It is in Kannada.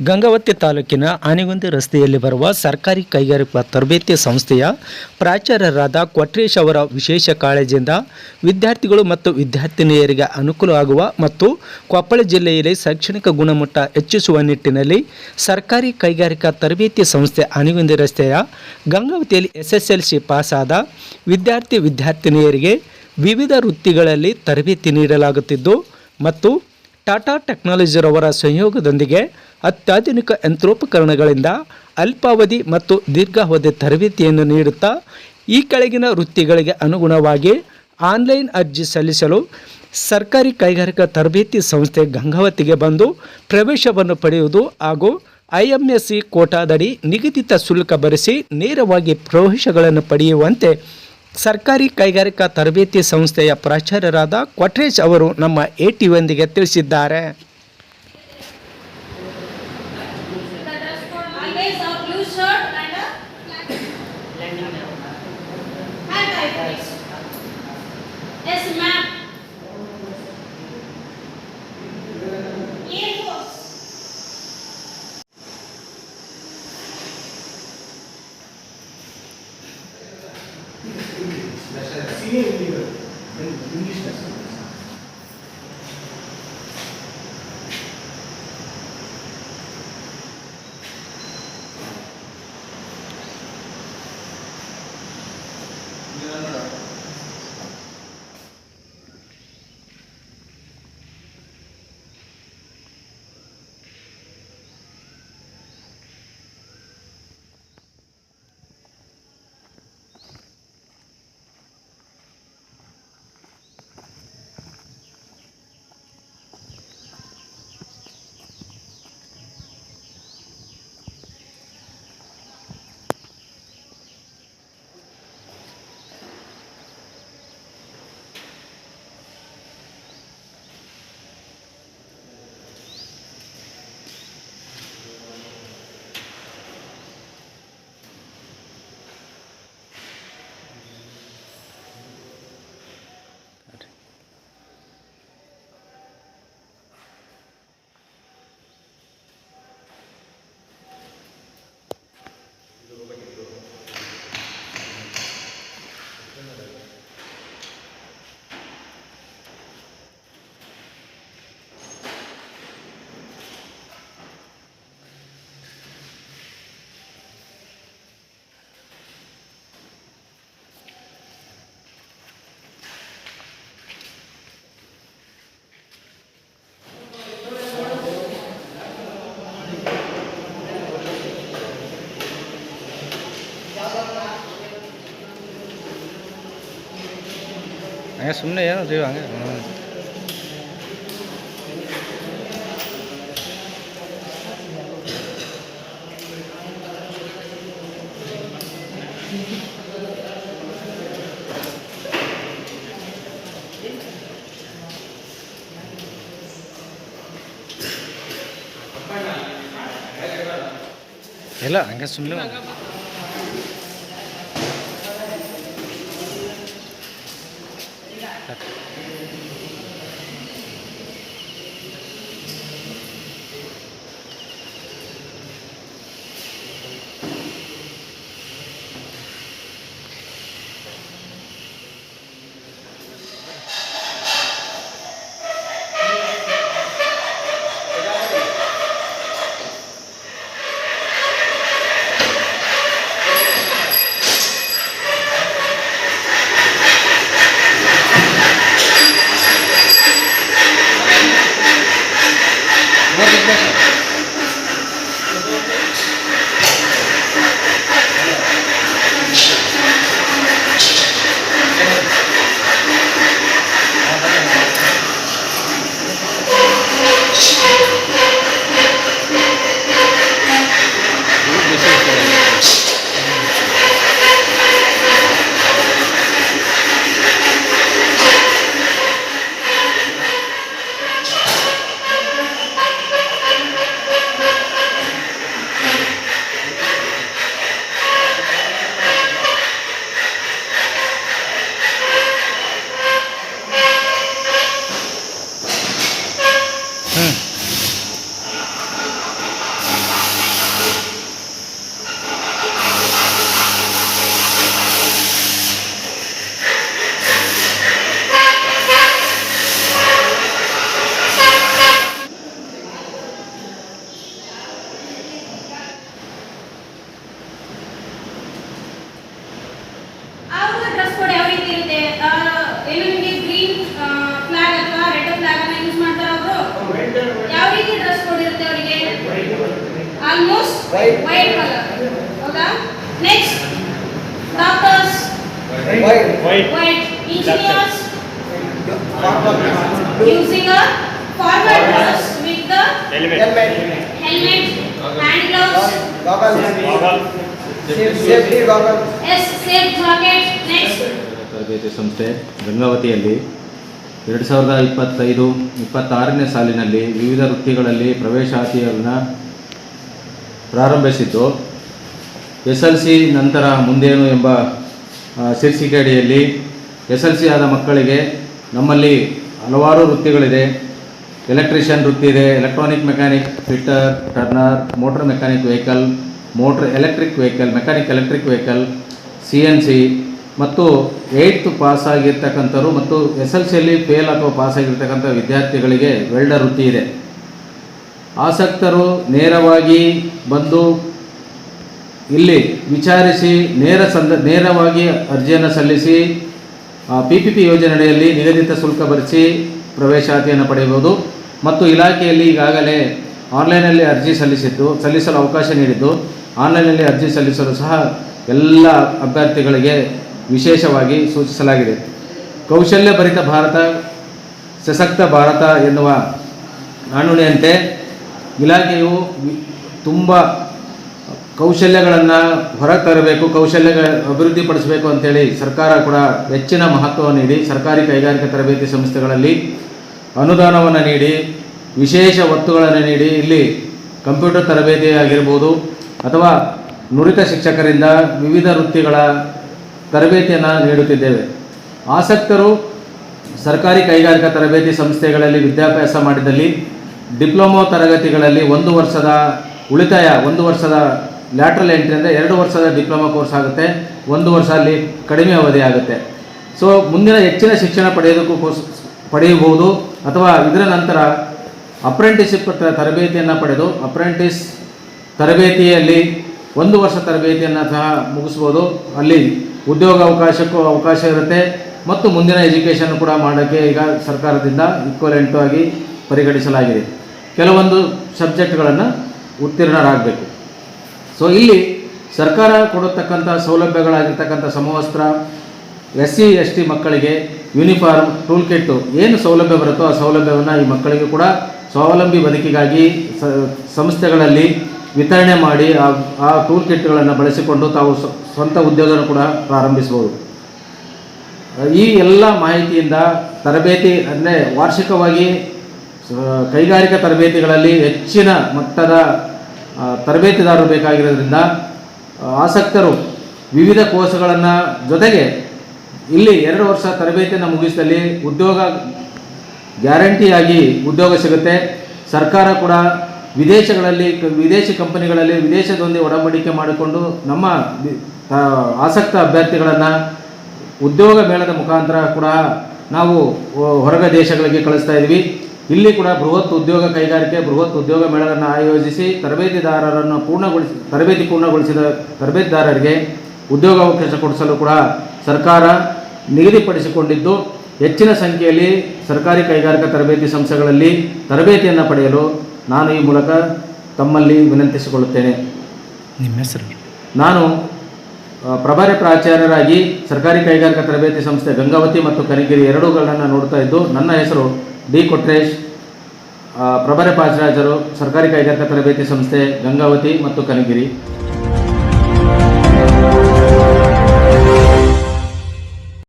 ಗಂಗಾವತಿ ತಾಲೂಕಿನ ಆನೆಗುಂದಿ ರಸ್ತೆಯಲ್ಲಿ ಬರುವ ಸರ್ಕಾರಿ ಕೈಗಾರಿಕಾ ತರಬೇತಿ ಸಂಸ್ಥೆಯ ಪ್ರಾಚಾರ್ಯರಾದ ಕೊಟ್ರೇಶ್ ಅವರ ವಿಶೇಷ ಕಾಳಜಿಯಿಂದ ವಿದ್ಯಾರ್ಥಿಗಳು ಮತ್ತು ವಿದ್ಯಾರ್ಥಿನಿಯರಿಗೆ ಅನುಕೂಲವಾಗುವ ಮತ್ತು ಕೊಪ್ಪಳ ಜಿಲ್ಲೆಯಲ್ಲಿ ಶೈಕ್ಷಣಿಕ ಗುಣಮಟ್ಟ ಹೆಚ್ಚಿಸುವ ನಿಟ್ಟಿನಲ್ಲಿ ಸರ್ಕಾರಿ ಕೈಗಾರಿಕಾ ತರಬೇತಿ ಸಂಸ್ಥೆ ಆನೆಗುಂದಿ ರಸ್ತೆಯ ಗಂಗಾವತಿಯಲ್ಲಿ ಎಸ್ಎಸ್ಎಲ್ಸಿ ಪಾಸಾದ ವಿದ್ಯಾರ್ಥಿ ವಿದ್ಯಾರ್ಥಿನಿಯರಿಗೆ ವಿವಿಧ ವೃತ್ತಿಗಳಲ್ಲಿ ತರಬೇತಿ ನೀಡಲಾಗುತ್ತಿದ್ದು ಮತ್ತು ಟಾಟಾ ಟೆಕ್ನಾಲಜಿರವರ ಸಂಯೋಗದೊಂದಿಗೆ ಅತ್ಯಾಧುನಿಕ ಯಂತ್ರೋಪಕರಣಗಳಿಂದ ಅಲ್ಪಾವಧಿ ಮತ್ತು ದೀರ್ಘಾವಧಿ ತರಬೇತಿಯನ್ನು ನೀಡುತ್ತಾ ಈ ಕೆಳಗಿನ ವೃತ್ತಿಗಳಿಗೆ ಅನುಗುಣವಾಗಿ ಆನ್ಲೈನ್ ಅರ್ಜಿ ಸಲ್ಲಿಸಲು ಸರ್ಕಾರಿ ಕೈಗಾರಿಕಾ ತರಬೇತಿ ಸಂಸ್ಥೆ ಗಂಗಾವತಿಗೆ ಬಂದು ಪ್ರವೇಶವನ್ನು ಪಡೆಯುವುದು ಹಾಗೂ ಐ ಎಂ ಎಸ್ ಸಿ ಕೋಟಾದಡಿ ನಿಗದಿತ ಶುಲ್ಕ ಭರಿಸಿ ನೇರವಾಗಿ ಪ್ರವೇಶಗಳನ್ನು ಪಡೆಯುವಂತೆ ಸರ್ಕಾರಿ ಕೈಗಾರಿಕಾ ತರಬೇತಿ ಸಂಸ್ಥೆಯ ಪ್ರಾಚಾರ್ಯರಾದ ಕೊಟ್ರೇಶ್ ಅವರು ನಮ್ಮ ಎ ಟಿವಿಯೊಂದಿಗೆ ತಿಳಿಸಿದ್ದಾರೆ. Thank you. ಹಂಗೆ ಸುಮ್ಮನೆ ಏನೋ ರೀ ಹಂಗೆ ಇಲ್ಲ ಹಂಗೆ ಸುಮ್ಮನೆ ಡ್ರೆಸ್ ಕೋಡ್ ಇರುತ್ತೆ ಅವರಿಗೆ ಆಲ್ಮೋಸ್ಟ್ White. ವೈಟ್ ಕಲರ್ ಹೌದಾ next doctors White. White engineers Formal. using a formal dress with the Helmet. helmet, hand gloves, Goggles. Safety goggles. yes, safe jacket. Next, ತರಬೇತಿ ಸಂಸ್ಥೆ ಗಂಗಾವತಿಯಲ್ಲಿ ಎರಡು ಸಾವಿರದ ಇಪ್ಪತ್ತೈದು, ಇಪ್ಪತ್ತಾರನೇ ಸಾಲಿನಲ್ಲಿ ವಿವಿಧ ವೃತ್ತಿಗಳಲ್ಲಿ ಪ್ರವೇಶಾತಿಯನ್ನು ಪ್ರಾರಂಭಿಸಿದ್ದು, ಎಸ್ ಎಲ್ ಸಿ ನಂತರ ಮುಂದೇನು ಎಂಬ ಶೀರ್ಷಿಕೆ ಅಡಿಯಲ್ಲಿ ಎಸ್ ಎಲ್ ಸಿ ಆದ ಮಕ್ಕಳಿಗೆ ನಮ್ಮಲ್ಲಿ ಹಲವಾರು ವೃತ್ತಿಗಳಿದೆ. ಎಲೆಕ್ಟ್ರಿಷಿಯನ್ ವೃತ್ತಿ ಇದೆ, electronic mechanic fitter turner, motor mechanic vehicle, motor electric vehicle, mechanic electric vehicle, C N C ಮತ್ತು ಏಯ್ತ್ ಪಾಸ್ ಆಗಿರ್ತಕ್ಕಂಥವ್ರು ಮತ್ತು ಎಸ್ ಎಲ್ ಸಿಯಲ್ಲಿ ಫೇಲ್ ಅಥವಾ ಪಾಸ್ ಆಗಿರ್ತಕ್ಕಂಥ ವಿದ್ಯಾರ್ಥಿಗಳಿಗೆ ವೆಲ್ಡರ್ ವೃತ್ತಿ ಇದೆ. ಆಸಕ್ತರು ನೇರವಾಗಿ ಬಂದು ಇಲ್ಲಿ ವಿಚಾರಿಸಿ, ನೇರ ಸಂದ, ನೇರವಾಗಿ ಅರ್ಜಿಯನ್ನು ಸಲ್ಲಿಸಿ ಪಿ ಪಿ ಪಿ ಯೋಜನೆಯಡಿಯಲ್ಲಿ ನಿಗದಿತ ಶುಲ್ಕ ಭರಿಸಿ ಪ್ರವೇಶಾತಿಯನ್ನು ಪಡೆಯಬಹುದು. ಮತ್ತು ಇಲಾಖೆಯಲ್ಲಿ ಈಗಾಗಲೇ ಆನ್ಲೈನಲ್ಲಿ ಅರ್ಜಿ ಸಲ್ಲಿಸಿದ್ದು, ಸಲ್ಲಿಸಲು ಅವಕಾಶ ನೀಡಿದ್ದು ಆನ್ಲೈನಲ್ಲಿ ಅರ್ಜಿ ಸಲ್ಲಿಸಲು ಸಹ ಎಲ್ಲ ಅಭ್ಯರ್ಥಿಗಳಿಗೆ ವಿಶೇಷವಾಗಿ ಸೂಚಿಸಲಾಗಿದೆ. ಕೌಶಲ್ಯ ಭರಿತ ಭಾರತ, ಸಶಕ್ತ ಭಾರತ ಎನ್ನುವ ನಾಣ್ಣುಡಿಯಂತೆ ಇಲಾಖೆಯು ತುಂಬ ಕೌಶಲ್ಯಗಳನ್ನು ಹೊರಗೆ ತರಬೇಕು ಕೌಶಲ್ಯ ಅಭಿವೃದ್ಧಿಪಡಿಸಬೇಕು ಅಂತೇಳಿ ಸರ್ಕಾರ ಕೂಡ ಹೆಚ್ಚಿನ ಮಹತ್ವವನ್ನು ನೀಡಿ, ಸರ್ಕಾರಿ ಕೈಗಾರಿಕಾ ತರಬೇತಿ ಸಂಸ್ಥೆಗಳಲ್ಲಿ ಅನುದಾನವನ್ನು ನೀಡಿ, ವಿಶೇಷ ಒತ್ತುಗಳನ್ನು ನೀಡಿ, ಇಲ್ಲಿ ಕಂಪ್ಯೂಟರ್ ತರಬೇತಿ ಆಗಿರ್ಬೋದು ಅಥವಾ ನುರಿತ ಶಿಕ್ಷಕರಿಂದ ವಿವಿಧ ವೃತ್ತಿಗಳ ತರಬೇತಿಯನ್ನು ನೀಡುತ್ತಿದ್ದೇವೆ. ಆಸಕ್ತರು ಸರ್ಕಾರಿ ಕೈಗಾರಿಕಾ ತರಬೇತಿ ಸಂಸ್ಥೆಗಳಲ್ಲಿ ವಿದ್ಯಾಭ್ಯಾಸ ಮಾಡಿದಲ್ಲಿ ಡಿಪ್ಲೊಮೊ ತರಗತಿಗಳಲ್ಲಿ ಒಂದು ವರ್ಷದ ಉಳಿತಾಯ, ಒಂದು ವರ್ಷದ ಲ್ಯಾಟ್ರಲ್ ಎಂಟ್ರಿ ಅಂದರೆ ಎರಡು ವರ್ಷದ ಡಿಪ್ಲೊಮಾ ಕೋರ್ಸ್ ಆಗುತ್ತೆ, ಒಂದು ವರ್ಷ ಅಲ್ಲಿ ಕಡಿಮೆ ಅವಧಿ ಆಗುತ್ತೆ. ಸೊ ಮುಂದಿನ ಹೆಚ್ಚಿನ ಶಿಕ್ಷಣ ಪಡೆಯೋದಕ್ಕೂ ಕೋರ್ಸ್ ಪಡೆಯಬಹುದು, ಅಥವಾ ಇದರ ನಂತರ ಅಪ್ರೆಂಟಿಸ್ಶಿಪ್ ತರಬೇತಿಯನ್ನು ಪಡೆದು ಅಪ್ರೆಂಟಿಸ್ ತರಬೇತಿಯಲ್ಲಿ ಒಂದು ವರ್ಷ ತರಬೇತಿಯನ್ನು ಸಹ ಮುಗಿಸ್ಬೋದು. ಅಲ್ಲಿ ಉದ್ಯೋಗ ಅವಕಾಶಕ್ಕೂ ಅವಕಾಶ ಇರುತ್ತೆ. ಮತ್ತು ಮುಂದಿನ ಎಜುಕೇಷನ್ ಕೂಡ ಮಾಡೋಕ್ಕೆ ಈಗ ಸರ್ಕಾರದಿಂದ ಈಕ್ವಲೆಂಟು ಆಗಿ ಪರಿಗಣಿಸಲಾಗಿದೆ. ಕೆಲವೊಂದು ಸಬ್ಜೆಕ್ಟ್ಗಳನ್ನು ಉತ್ತೀರ್ಣರಾಗಬೇಕು. ಸೊ ಇಲ್ಲಿ ಸರ್ಕಾರ ಕೊಡತಕ್ಕಂಥ ಸೌಲಭ್ಯಗಳಾಗಿರ್ತಕ್ಕಂಥ ಸಮವಸ್ತ್ರ ಎಸ್ ಸಿ ಎಸ್ ಟಿ ಮಕ್ಕಳಿಗೆ ಯೂನಿಫಾರ್ಮ್ ಟೂಲ್ ಕಿಟ್ಟು ಏನು ಸೌಲಭ್ಯ ಬರುತ್ತೋ ಆ ಸೌಲಭ್ಯವನ್ನು ಈ ಮಕ್ಕಳಿಗೆ ಕೂಡ ಸ್ವಾವಲಂಬಿ ಬದುಕಿಗಾಗಿ ಸಂಸ್ಥೆಗಳಲ್ಲಿ ವಿತರಣೆ ಮಾಡಿ ಆ ಆ ಟೂಲ್ ಕಿಟ್ಗಳನ್ನು ಬಳಸಿಕೊಂಡು ತಾವು ಸ್ವ- ಸ್ವಂತ ಉದ್ಯೋಗವನ್ನು ಕೂಡ ಪ್ರಾರಂಭಿಸಬಹುದು. ಈ ಎಲ್ಲ ಮಾಹಿತಿಯಿಂದ ತರಬೇತಿ, ಅಂದರೆ ವಾರ್ಷಿಕವಾಗಿ ಕೈಗಾರಿಕಾ ತರಬೇತಿಗಳಲ್ಲಿ ಹೆಚ್ಚಿನ ಮಟ್ಟದ ತರಬೇತಿದಾರರು ಬೇಕಾಗಿರೋದ್ರಿಂದ ಆಸಕ್ತರು ವಿವಿಧ ಕೋರ್ಸ್ಗಳನ್ನು ಜೊತೆಗೆ ಇಲ್ಲಿ ಎರಡು ವರ್ಷ ತರಬೇತಿಯನ್ನು ಮುಗಿಸಿದಲ್ಲಿ ಉದ್ಯೋಗ ಗ್ಯಾರಂಟಿಯಾಗಿ ಉದ್ಯೋಗ ಸಿಗುತ್ತೆ. ಸರ್ಕಾರ ಕೂಡ ವಿದೇಶಗಳಲ್ಲಿ, ವಿದೇಶಿ ಕಂಪನಿಗಳಲ್ಲಿ ವಿದೇಶದೊಂದಿಗೆ ಒಡಂಬಡಿಕೆ ಮಾಡಿಕೊಂಡು ನಮ್ಮ ಆಸಕ್ತ ಅಭ್ಯರ್ಥಿಗಳನ್ನು ಉದ್ಯೋಗ ಮೇಳದ ಮುಖಾಂತರ ಕೂಡ ನಾವು ಹೊರಗ ದೇಶಗಳಿಗೆ ಕಳಿಸ್ತಾ ಇದ್ದೀವಿ ಇಲ್ಲಿ ಕೂಡ ಬೃಹತ್ ಉದ್ಯೋಗ ಕೈಗಾರಿಕೆ, ಬೃಹತ್ ಉದ್ಯೋಗ ಮೇಳವನ್ನು ಆಯೋಜಿಸಿ ತರಬೇತಿದಾರರನ್ನು ಪೂರ್ಣಗೊಳಿಸಿ, ತರಬೇತಿ ಪೂರ್ಣಗೊಳಿಸಿದ ತರಬೇತಿದಾರರಿಗೆ ಉದ್ಯೋಗಾವಕಾಶ ಕೊಡಿಸಲು ಕೂಡ ಸರ್ಕಾರ ನಿಗದಿಪಡಿಸಿಕೊಂಡಿದ್ದು. ಹೆಚ್ಚಿನ ಸಂಖ್ಯೆಯಲ್ಲಿ ಸರ್ಕಾರಿ ಕೈಗಾರಿಕಾ ತರಬೇತಿ ಸಂಸ್ಥೆಗಳಲ್ಲಿ ತರಬೇತಿಯನ್ನು ಪಡೆಯಲು ನಾನು ಈ ಮೂಲಕ ತಮ್ಮಲ್ಲಿ ವಿನಂತಿಸಿಕೊಳ್ಳುತ್ತೇನೆ. ನಿಮ್ಮ ಹೆಸರು? ನಾನು ಪ್ರಭಾರಿ ಪ್ರಾಚಾರ್ಯರಾಗಿ ಸರ್ಕಾರಿ ಕೈಗಾರಿಕಾ ತರಬೇತಿ ಸಂಸ್ಥೆ ಗಂಗಾವತಿ ಮತ್ತು ಕನಗಿರಿ ಎರಡೂಗಳನ್ನು ನೋಡ್ತಾ ಇದ್ದು ನನ್ನ ಹೆಸರು ಡಿ ಕೊಟ್ರೇಶ್. ಪ್ರಭಾರಿ ಪ್ರಾಚಾರ್ಯರು ಸರ್ಕಾರಿ ಕೈಗಾರಿಕಾ ತರಬೇತಿ ಸಂಸ್ಥೆ ಗಂಗಾವತಿ ಮತ್ತು ಕನಗಿರಿ